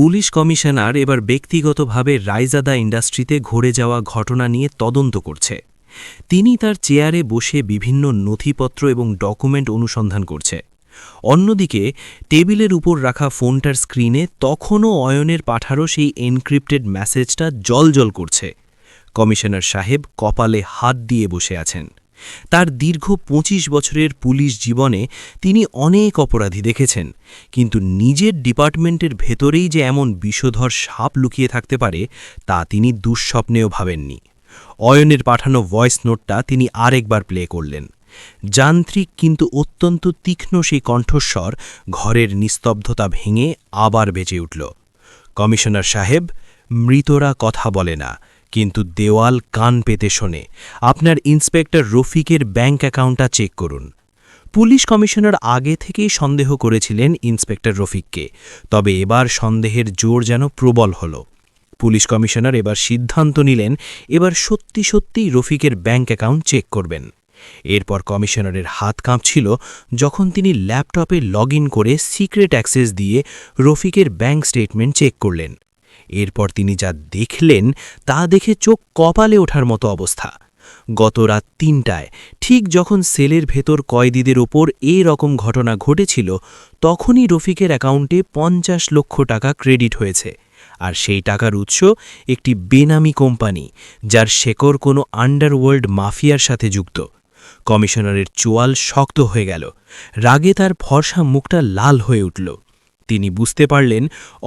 Police commissioner এবার ব্যক্তিগতভাবে রাইজাদা ইন্ডাস্ট্রিতে ঘুরে যাওয়া ঘটনা নিয়ে তদন্ত করছে। তিনি তার চেয়ারে বসে বিভিন্ন নথিপত্র এবং ডকুমেন্ট অনুসন্ধান করছে। অন্যদিকে, টেবিলের উপর রাখা ফোনটার স্ক্রিনে তখনও অয়নের পাঠারও সেই এনক্রিপ্টেড মেসেজটা জলজল করছে। কমিশনার সাহেব কপালে হাত দিয়ে বসে আছেন। তার দীর্ঘ ২৫ বছরের পুলিশ জীবনে তিনি অনেক অপরাধী দেখেছেন, কিন্তু নিজের ডিপার্টমেন্টের ভেতরেই যে এমন বিষধর সাপ লুকিয়ে থাকতে পারে, তা তিনি দুঃস্বপ্নেও ভাবেননি। অয়নের পাঠানো ভয়েস নোটটা তিনি আরেকবার প্লে করলেন। যান্ত্রিক কিন্তু অত্যন্ত তীক্ষ্ণ সেই কণ্ঠস্বর ঘরের নিস্তব্ধতা ভেঙে আবার বেজে উঠল। কমিশনার সাহেব, মৃতরা কথা বলে না কিন্তু দেওয়াল কান পেতে শোনে। আপনার ইন্সপেক্টর রফিকের ব্যাংক অ্যাকাউন্টটা চেক করুন। পুলিশ কমিশনার আগে থেকেই সন্দেহ করেছিলেন ইন্সপেক্টর রফিককে, তবে এবার সন্দেহের জোর যেন প্রবল হল। পুলিশ কমিশনার এবার সিদ্ধান্ত নিলেন, এবার সত্যি সত্যিই রফিকের ব্যাংক অ্যাকাউন্ট চেক করবেন। এরপর কমিশনারের হাত কাঁপছিল যখন তিনি ল্যাপটপে লগ করে সিক্রেট অ্যাক্সেস দিয়ে রফিকের ব্যাংক স্টেটমেন্ট চেক করলেন। এরপর তিনি যা দেখলেন, তা দেখে চোখ কপালে ওঠার মতো অবস্থা। গত রাত তিনটায়, ঠিক যখন সেলের ভেতর কয়েদিদের ওপর রকম ঘটনা ঘটেছিল, তখনই রফিকের অ্যাকাউন্টে পঞ্চাশ লক্ষ টাকা ক্রেডিট হয়েছে। আর সেই টাকার উৎস একটি বেনামি কোম্পানি, যার শেকর কোনো আন্ডারওয়ার্ল্ড মাফিয়ার সাথে যুক্ত। কমিশনারের চোয়াল শক্ত হয়ে গেল। রাগে তার ফর্সা মুখটা লাল হয়ে উঠল। তিনি বুঝতে পারলেন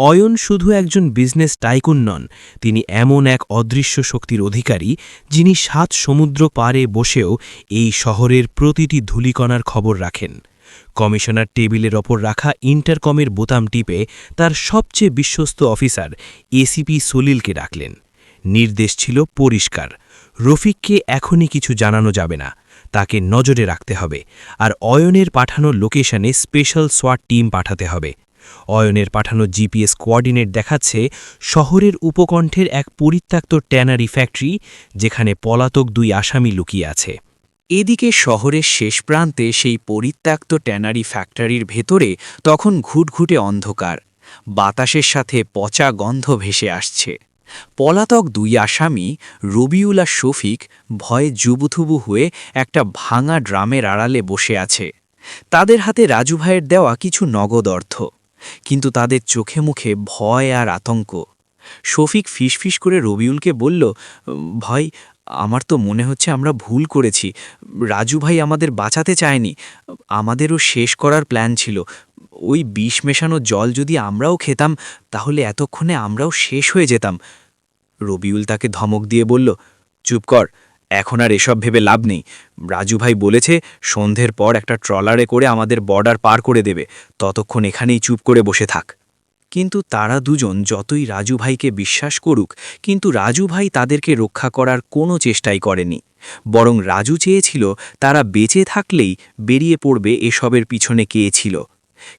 অয়ন শুধু একজন বিজনেস টাইকুন নন, তিনি এমন এক অদৃশ্য শক্তির অধিকারী যিনি সাত সমুদ্র পারে বসেও এই শহরের প্রতিটি ধূলিকণার খবর রাখেন। কমিশনার টেবিলের ওপর রাখা ইন্টারকমের বোতাম টিপে তার সবচেয়ে বিশ্বস্ত অফিসার এসিপি সলিলকে ডাকলেন। নির্দেশ ছিল পরিষ্কার। রফিককে এখনই কিছু জানানো যাবে না। তাকে নজরে রাখতে হবে। আর অয়নের পাঠানো লোকেশনে স্পেশাল সোয়াট টিম পাঠাতে হবে। অয়নের পাঠানো জিপিএস কোঅর্ডিনেট দেখাচ্ছে শহরের উপকণ্ঠের এক পরিত্যক্ত ট্যানারি ফ্যাক্টরি, যেখানে পলাতক দুই আসামি লুকিয়ে আছে। এদিকে শহরের শেষ প্রান্তে সেই পরিত্যক্ত ট্যানারি ফ্যাক্টরির ভেতরে তখন ঘুটঘুটে অন্ধকার। বাতাসের সাথে পচা গন্ধ ভেসে আসছে। পলাতক দুই আসামি, রবিউল শফিক, ভয়ে জুবুথুবু হয়ে একটা ভাঙা ড্রামের আড়ালে বসে আছে। তাদের হাতে রাজু ভাইয়ের দেওয়া কিছু নগদ অর্থ। কিন্তু তাদের চোখে মুখে ভয় আর আতঙ্ক। শফিক ফিসফিস করে রবিউলকে বলল, ভাই, আমার তো মনে হচ্ছে আমরা ভুল করেছি। রাজু ভাই আমাদের বাঁচাতে চায়নি। আমাদেরও শেষ করার প্ল্যান ছিল। ওই বিষ মেশানো জল যদি আমরাও খেতাম, তাহলে এতক্ষণে আমরাও শেষ হয়ে যেতাম। রবিউল তাকে ধমক দিয়ে বলল, চুপ কর। এখন আর এসব ভেবে লাভ নেই। রাজু ভাই বলেছে, সন্ধ্যের পর একটা ট্রলারে করে আমাদের বর্ডার পার করে দেবে। ততক্ষণ এখানেই চুপ করে বসে থাক। কিন্তু তারা দুজন যতই রাজু ভাইকে বিশ্বাস করুক, কিন্তু রাজু ভাই তাদেরকে রক্ষা করার কোনো চেষ্টাই করেনি। বরং রাজু চেয়েছিল, তারা বেঁচে থাকলেই বেরিয়ে পড়বে এসবের পিছনে কে ছিল।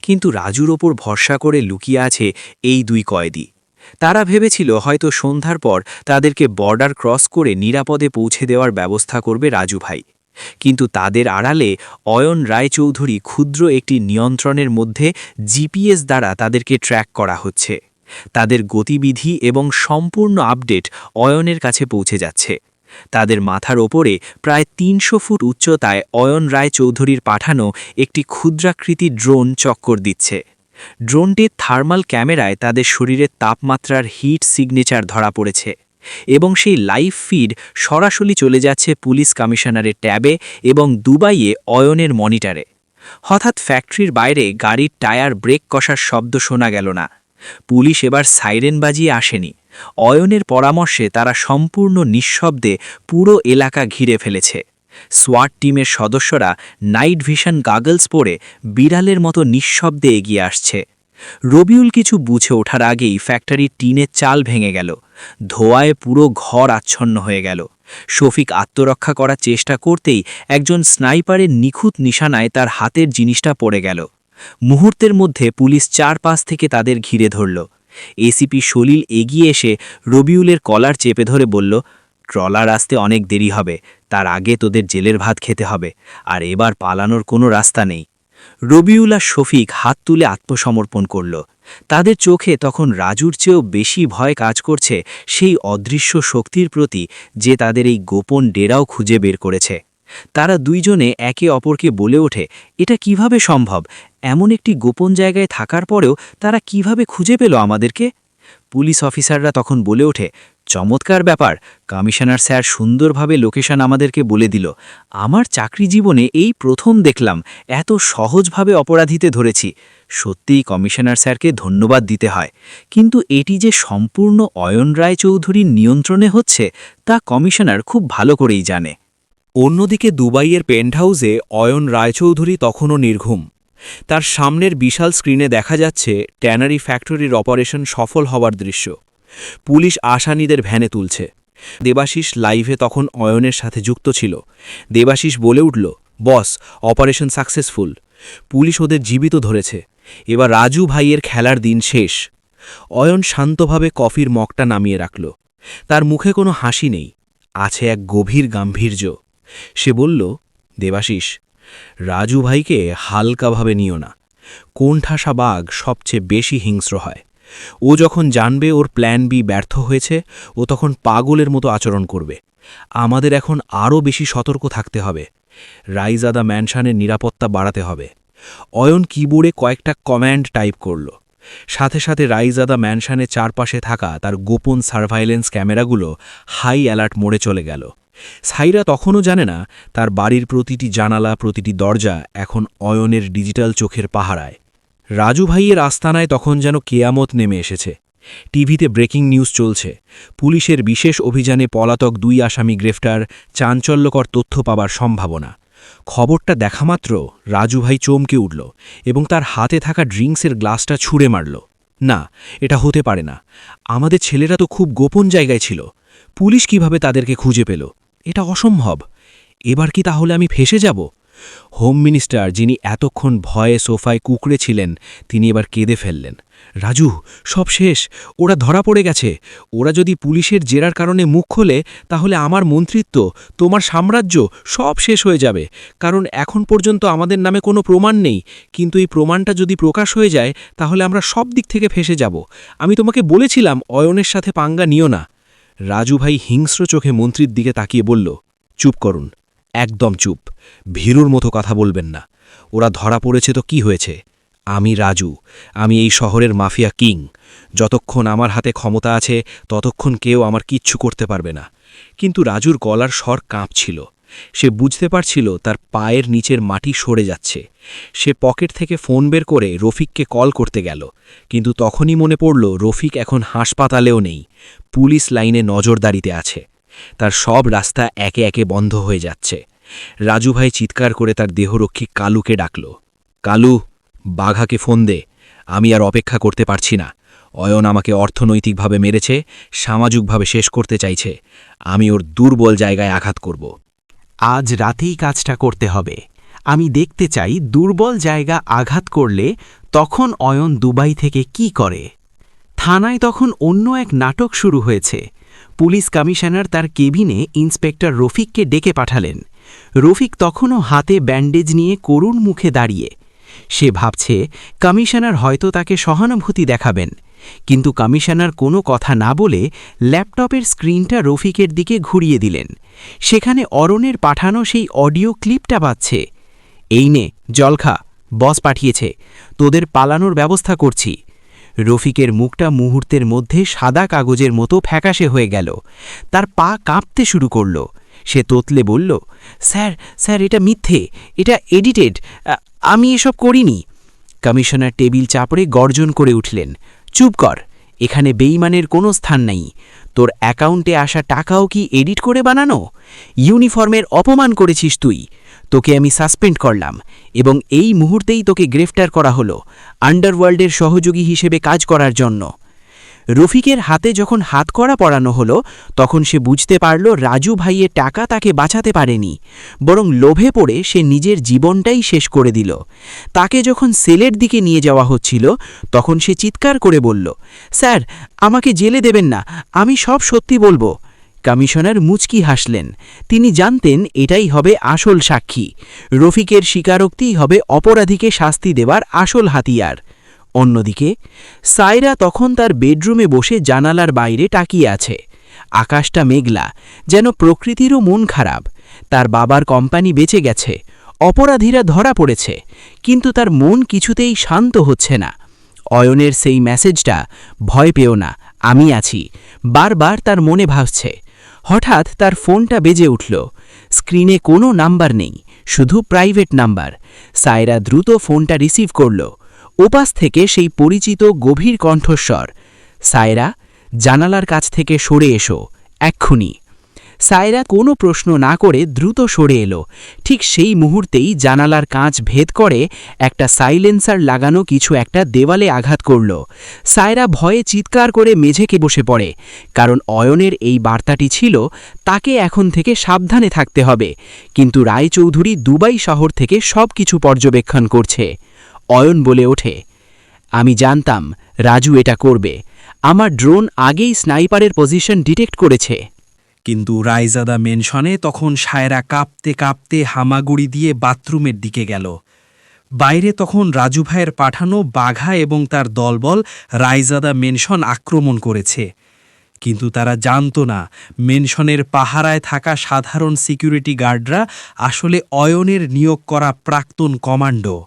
কিন্তু রাজুর ওপর ভরসা করে লুকিয়ে আছে এই দুই কয়েদি। তারা ভেবেছিল হয়তো সন্ধ্যার পর তাদেরকে বর্ডার ক্রস করে নিরাপদে পৌঁছে দেওয়ার ব্যবস্থা করবে রাজু ভাই। কিন্তু তাদের আড়ালে অয়ন রায়চৌধুরী ক্ষুদ্র একটি নিয়ন্ত্রণের মধ্যে জিপিএস দ্বারা তাদেরকে ট্র্যাক করা হচ্ছে। তাদের গতিবিধি এবং সম্পূর্ণ আপডেট অয়নের কাছে পৌঁছে যাচ্ছে। তাদের মাথার ওপরে প্রায় তিনশো ফুট উচ্চতায় অয়ন রায় চৌধুরীর পাঠানো একটি ক্ষুদ্রাকৃতি ড্রোন চক্কর দিচ্ছে। ড্রোনটির থার্মাল ক্যামেরায় তাদের শরীরের তাপমাত্রার হিট সিগনেচার ধরা পড়েছে এবং সেই লাইভ ফিড সরাসরি চলে যাচ্ছে পুলিশ কমিশনারের ট্যাবে এবং দুবাইয়ে অয়নের মনিটরে। হঠাৎ ফ্যাক্টরির বাইরে গাড়ির টায়ার ব্রেক কষার শব্দ শোনা গেল না। পুলিশ এবার সাইরেন বাজিয়ে আসেনি। অয়নের পরামর্শে তারা সম্পূর্ণ নিঃশব্দে পুরো এলাকা ঘিরে ফেলেছে। সোয়াট টিমের সদস্যরা নাইট ভিশন গাগলস পরে বিড়ালের মতো নিঃশব্দে এগিয়ে আসছে। রবিউল কিছু বুঝে ওঠার আগেই ফ্যাক্টরির টিনের চাল ভেঙে গেল। ধোয়ায় পুরো ঘর আচ্ছন্ন হয়ে গেল। শফিক আত্মরক্ষা করার চেষ্টা করতেই একজন স্নাইপারের নিখুঁত নিশানায় তার হাতের জিনিসটা পড়ে গেল। মুহূর্তের মধ্যে পুলিশ চারপাশ থেকে তাদের ঘিরে ধরল। এসিপি সলিল এগিয়ে এসে রবিউলের কলার চেপে ধরে বলল ট্রলার আসতে অনেক দেরি হবে, তার আগে তোদের জেলের ভাত খেতে হবে, আর এবার পালানোর কোনো রাস্তা নেই। রবিউল শফিক হাত তুলে আত্মসমর্পণ করল। তাদের চোখে তখন রাজুর চেয়েও বেশি ভয় কাজ করছে সেই অদৃশ্য শক্তির প্রতি যে তাদের এই গোপন ডেরাও খুঁজে বের করেছে। তারা দুইজনে একে অপরকে বলে ওঠে, এটা কীভাবে সম্ভব? এমন একটি গোপন জায়গায় থাকার পরেও তারা কীভাবে খুঁজে পেল আমাদেরকে? পুলিশ অফিসাররা তখন বলে ওঠে চমৎকার ব্যাপার। কমিশনার স্যার সুন্দরভাবে লোকেশন আমাদেরকে বলে দিল। আমার চাকরি জীবনে এই প্রথম দেখলাম, এত সহজভাবে অপরাধীতে ধরেছি। সত্যিই কমিশনার স্যারকে ধন্যবাদ দিতে হয়। কিন্তু এটি যে সম্পূর্ণ অয়ন রায় চৌধুরীর নিয়ন্ত্রণে হচ্ছে, তা কমিশনার খুব ভালো করেই জানে। অন্যদিকে দুবাইয়ের পেন্ট হাউসে অয়ন রায়চৌধুরী তখনও নির্ঘুম। তার সামনের বিশাল স্ক্রিনে দেখা যাচ্ছে ট্যানারি ফ্যাক্টরির অপারেশন সফল হওয়ার দৃশ্য। পুলিশ আসানিদের ভ্যানে তুলছে। দেবাশিস লাইভে তখন অয়নের সাথে যুক্ত ছিল। দেবাশিস বলে উঠল, বস, অপারেশন সাকসেসফুল। পুলিশ ওদের জীবিত ধরেছে। এবার রাজু ভাইয়ের খেলার দিন শেষ। অয়ন শান্তভাবে কফির মগটা নামিয়ে রাখল। তার মুখে কোনো হাসি নেই, আছে এক গভীর গাম্ভীর্য। সে বলল, দেবাশিস, রাজু ভাইকে হালকাভাবে নিও না। কোণঠাসা বাঘ সবচেয়ে বেশি হিংস্র হয়। ও যখন জানবে ওর প্ল্যান বি ব্যর্থ হয়েছে, ও তখন পাগলের মতো আচরণ করবে। আমাদের এখন আরও বেশি সতর্ক থাকতে হবে। রাইজাদা ম্যানশানের নিরাপত্তা বাড়াতে হবে। অয়ন কিবোর্ডে কয়েকটা কম্যান্ড টাইপ করল। সাথে সাথে রাইজাদা ম্যানশানের চারপাশে থাকা তার গোপন সার্ভাইলেন্স ক্যামেরাগুলো হাই অ্যালার্ট মোড়ে চলে গেল। সাইরা তখনও জানে না, তার বাড়ির প্রতিটি জানালা, প্রতিটি দরজা এখন অয়নের ডিজিটাল চোখের পাহারায়। রাজু ভাইয়ের আস্তানায় তখন যেন কেয়ামত নেমে এসেছে। টিভিতে ব্রেকিং নিউজ চলছে। পুলিশের বিশেষ অভিযানে পলাতক দুই আসামি গ্রেফতার, চাঞ্চল্যকর তথ্য পাবার সম্ভাবনা। খবরটা দেখামাত্র রাজু ভাই চমকে উঠল এবং তার হাতে থাকা ড্রিঙ্কসের গ্লাসটা ছুঁড়ে মারল। না, এটা হতে পারে না। আমাদের ছেলেরা তো খুব গোপন জায়গায় ছিল। পুলিশ কীভাবে তাদেরকে খুঁজে পেল? এটা অসম্ভব। এবার কি তাহলে আমি ফেসে যাব? হোম মিনিস্টার যিনি এতক্ষণ ভয়ে সোফায় কুকড়ে ছিলেন, তিনি এবার কেঁদে ফেললেন। রাজু, সব শেষ। ওরা ধরা পড়ে গেছে। ওরা যদি পুলিশের জেরার কারণে মুখ খোলে, তাহলে আমার মন্ত্রিত্ব, তোমার সাম্রাজ্য সব শেষ হয়ে যাবে। কারণ এখন পর্যন্ত আমাদের নামে কোনো প্রমাণ নেই। কিন্তু এই প্রমাণটা যদি প্রকাশ হয়ে যায়, তাহলে আমরা সব দিক থেকে ফেসে যাব। আমি তোমাকে বলেছিলাম, অয়নের সাথে পাঙ্গা নিও না। রাজু ভাই হিংস্র চোখে মন্ত্রীর দিকে তাকিয়ে বলল, চুপ করুন। একদম চুপ। ভীরুর মতো কথা বলবেন না। ওরা ধরা পড়েছে তো কি হয়েছে? আমি রাজু। আমি এই শহরের মাফিয়া কিং। যতক্ষণ আমার হাতে ক্ষমতা আছে, ততক্ষণ কেউ আমার কিচ্ছু করতে পারবে না। কিন্তু রাজুর গলার স্বর কাঁপছিল। সে বুঝতে পারছিল তার পায়ের নিচের মাটি সরে যাচ্ছে। সে পকেট থেকে ফোন বের করে রফিককে কল করতে গেল। কিন্তু তখনই মনে পড়ল, রফিক এখন হাসপাতালেও নেই। পুলিশ লাইনে নজরদারিতে আছে। তার সব রাস্তা একে একে বন্ধ হয়ে যাচ্ছে। রাজু ভাই চিৎকার করে তার দেহরক্ষী কালুকে ডাকল। কালু, বাঘাকে ফোন দে, আমি আর অপেক্ষা করতে পারছি না। অয়ন আমাকে অর্থনৈতিকভাবে মেরেছে, সামাজিকভাবে শেষ করতে চাইছে। আমি ওর দুর্বল জায়গায় আঘাত করব। আজ রাতেই কাজটা করতে হবে। আমি দেখতে চাই দুর্বল জায়গা আঘাত করলে তখন অয়ন দুবাই থেকে কি করে। থানায় তখন অন্য এক নাটক শুরু হয়েছে। পুলিশ কমিশনার তার কেবিনে ইন্সপেক্টর রফিককে ডেকে পাঠালেন। রফিক তখনও হাতে ব্যান্ডেজ নিয়ে করুণ মুখে দাঁড়িয়ে। সে ভাবছে, কমিশনার হয়তো তাকে সহানুভূতি দেখাবেন। কিন্তু কমিশনার কোনো কথা না বলে ল্যাপটপের স্ক্রিনটা রফিকের দিকে ঘুরিয়ে দিলেন। সেখানে অরণের পাঠানো সেই অডিও ক্লিপটা পাচ্ছে এই নে, জলখা, বস পাঠিয়েছে। তোদের পালানোর ব্যবস্থা করছি। রফিকের মুখটা মুহূর্তের মধ্যে সাদা কাগজের মতো ফ্যাকাশে হয়ে গেল। তার পা কাঁপতে শুরু করল। সে তোতলে বলল, স্যার স্যার, এটা মিথ্যে, এটা এডিটেড আমি এসব করিনি। কমিশনার টেবিল চাপড়ে গর্জন করে উঠলেন, চুপ কর, এখানে বেইমানের কোনো স্থান নেই। তোর অ্যাকাউন্টে আসা টাকাও কি এডিট করে বানানো? ইউনিফর্মের অপমান করেছিস তুই। তোকে আমি সাসপেন্ড করলাম এবং এই মুহূর্তেই তোকে গ্রেফতার করা হলো আন্ডারওয়ার্ল্ডের সহযোগী হিসেবে কাজ করার জন্য। রফিকের হাতে যখন হাতকড়া পরানো হলো, তখন সে বুঝতে পারল রাজু ভাইয়ের টাকা তাকে বাঁচাতে পারেনি, বরং লোভে পড়ে সে নিজের জীবনটাই শেষ করে দিল। তাকে যখন সেলের দিকে নিয়ে যাওয়া হচ্ছিল, তখন সে চিৎকার করে বলল, স্যার, আমাকে জেলে দেবেন না, আমি সব সত্যি বলব। কমিশনার মুচকি হাসলেন। তিনি জানতেন এটাই হবে আসল সাক্ষী। রফিকের স্বীকারোক্তিই হবে অপরাধীকে শাস্তি দেবার আসল হাতিয়ার। অন্যদিকে সাইরা তখন তার বেডরুমে বসে জানালার বাইরে টাকিয়ে আছে। আকাশটা মেঘলা, যেন প্রকৃতিরও মন খারাপ। তার বাবার কোম্পানি বেঁচে গেছে। অপরাধীরা ধরা পড়েছে, কিন্তু তার মন কিছুতেই শান্ত হচ্ছে না। অয়নের সেই মেসেজটা, ভয় পেও না, আমি আছি। বারবার তার মনে ভাসছে। হঠাৎ তার ফোনটা বেজে উঠল। স্ক্রিনে কোনো নাম্বার নেই, শুধু প্রাইভেট নাম্বার। সায়রা দ্রুত ফোনটা রিসিভ করল। ওপাস থেকে সেই পরিচিত গভীর কণ্ঠস্বর, সায়রা, জানালার কাছ থেকে সরে এসো, এক্ষুনি। সায়রা কোনো প্রশ্ন না করে দ্রুত সরে এলো। ঠিক সেই মুহূর্তেই জানালার কাঁচ ভেদ করে একটা সাইলেন্সার লাগানো কিছু একটা দেওয়ালে আঘাত করল। সায়রা ভয়ে চিৎকার করে মেঝেকে বসে পড়ে, কারণ অয়নের এই বার্তাটি ছিল, তাকে এখন থেকে সাবধানে থাকতে হবে। কিন্তু রায়চৌধুরী দুবাই শহর থেকে সব কিছু পর্যবেক্ষণ করছে। অয়ন বলে ওঠে, আমি জানতাম রাজু এটা করবে। আমার ড্রোন আগেই স্নাইপারের পজিশন ডিটেক্ট করেছে। কিন্তু রায়জাদা মেনশনে তখন সায়রা কাঁপতে কাঁপতে হামাগুড়ি দিয়ে বাথরুমের দিকে গেল। বাইরে তখন রাজু ভাইয়ের পাঠানো বাঘা এবং তার দলবল রায়জাদা মেনশন আক্রমণ করেছে। কিন্তু তারা জানত না, মেনশনের পাহারায় থাকা সাধারণ সিকিউরিটি গার্ডরা আসলে অয়নের নিয়োগ করা প্রাক্তন কমান্ডো।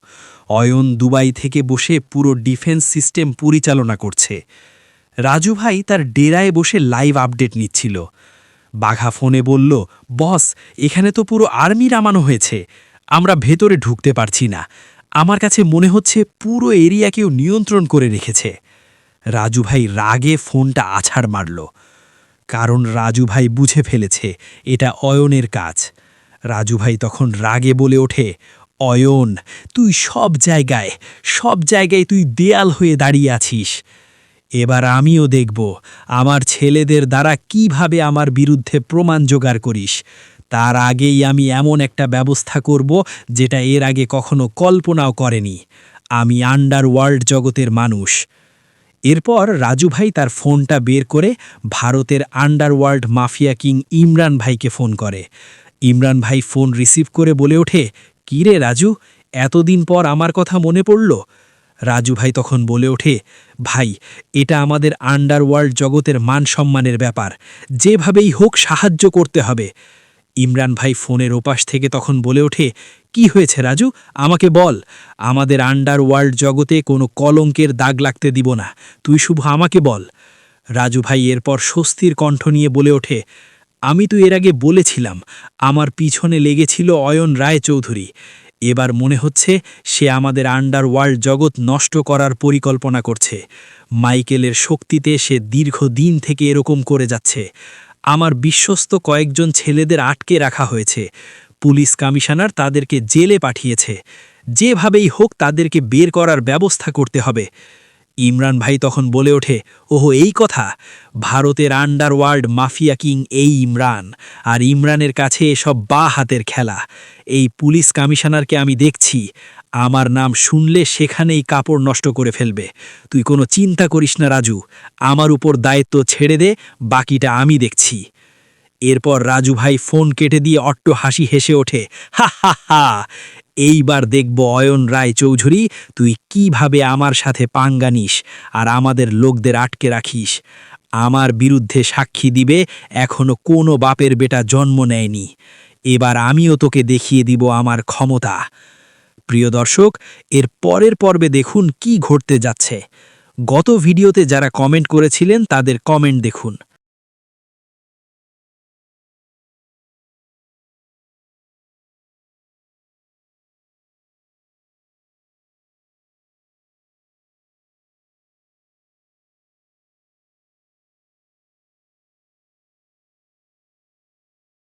অয়ন দুবাই থেকে বসে পুরো ডিফেন্স সিস্টেম পরিচালনা করছে। রাজু ভাই তার ডেরায় বসে লাইভ আপডেট নিচ্ছিল। বাঘা ফোনে বলল, বস, এখানে তো পুরো আর্মি নামানো হয়েছে। আমরা ভেতরে ঢুকতে পারছি না। আমার কাছে মনে হচ্ছে পুরো এরিয়াকেও নিয়ন্ত্রণ করে রেখেছে। রাজু ভাই রাগে ফোনটা আছাড় মারল। কারণ রাজু ভাই বুঝে ফেলেছে, এটা অয়নের কাজ। রাজু ভাই তখন রাগে বলে ওঠে, অয়ন, তুই সব জায়গায় সব জায়গায় তুই দেয়াল হয়ে দাঁড়িয়ে আছিস। এবার আমিও দেখব আমার ছেলেদের দ্বারা কীভাবে আমার বিরুদ্ধে প্রমাণ জোগাড় করিস। তার আগেই আমি এমন একটা ব্যবস্থা করব যেটা এর আগে কখনো কল্পনাও করেনি। আমি আন্ডারওয়ার্ল্ড জগতের মানুষ। এরপর রাজু ভাই তার ফোনটা বের করে ভারতের আন্ডারওয়ার্ল্ড মাফিয়া কিং ইমরান ভাইকে ফোন করে। ইমরান ভাই ফোন রিসিভ করে বলে ওঠে, কিরে রাজু, এতদিন পর আমার কথা মনে পড়ল। রাজু ভাই তখন বলে ওঠে, ভাই, এটা আমাদের আন্ডারওয়ার্ল্ড জগতের মান সম্মানের ব্যাপার। যেভাবেই হোক সাহায্য করতে হবে। ইমরান ভাই ফোনের ওপাশ থেকে তখন বলে ওঠে, কি হয়েছে রাজু? আমাকে বল। আমাদের আন্ডারওয়ার্ল্ড জগতে কোনো কলঙ্কের দাগ লাগতে দিব না। তুই শুভ আমাকে বল। রাজু ভাই এরপর স্বস্তির কণ্ঠ নিয়ে বলে ওঠে, আমি তো এর আগে বলেছিলাম, আমার পিছনে লেগেছিল অয়ন রায় চৌধুরী এবার মনে হচ্ছে সে আমাদের আন্ডারওয়ার্ল্ড জগৎ নষ্ট করার পরিকল্পনা করছে। মাইকেলের শক্তিতে সে দীর্ঘদিন থেকে এরকম করে যাচ্ছে। আমার বিশ্বস্ত কয়েকজন ছেলেদের আটকে রাখা হয়েছে। পুলিশ কমিশনার তাদেরকে জেলে পাঠিয়েছে। যেভাবেই হোক তাদেরকে বের করার ব্যবস্থা করতে হবে। ইমরান ভাই তখন বলে ওঠে, ওহো, এই কথা? ভারতের আন্ডারওয়ার্ল্ড মাফিয়া কিং এই ইমরান, আর ইমরানের কাছে এসব বা হাতের খেলা। এই পুলিশ কমিশনারকে আমি দেখছি। আমার নাম শুনলে সেখানেই কাপড় নষ্ট করে ফেলবে। তুই কোনো চিন্তা করিস না, রাজু। আমার উপর দায়িত্ব ছেড়ে দে, বাকিটা আমি দেখছি। এরপর রাজু ভাই ফোন কেটে দিয়ে অট্ট হাসি হেসে ওঠে, হা হা হা। এইবার দেখব অয়ন রায় চৌধুরী তুই কীভাবে আমার সাথে পাঙ্গা নিস আর আমাদের লোকদের আটকে রাখিস। আমার বিরুদ্ধে সাক্ষী দিবে, এখনও কোনো বাপের বেটা জন্ম নেয়নি। এবার আমিও তোকে দেখিয়ে দিব আমার ক্ষমতা। প্রিয় দর্শক, এর পরের পর্বে দেখুন কি ঘটতে যাচ্ছে। গত ভিডিওতে যারা কমেন্ট করেছিলেন, তাদের কমেন্ট দেখুন।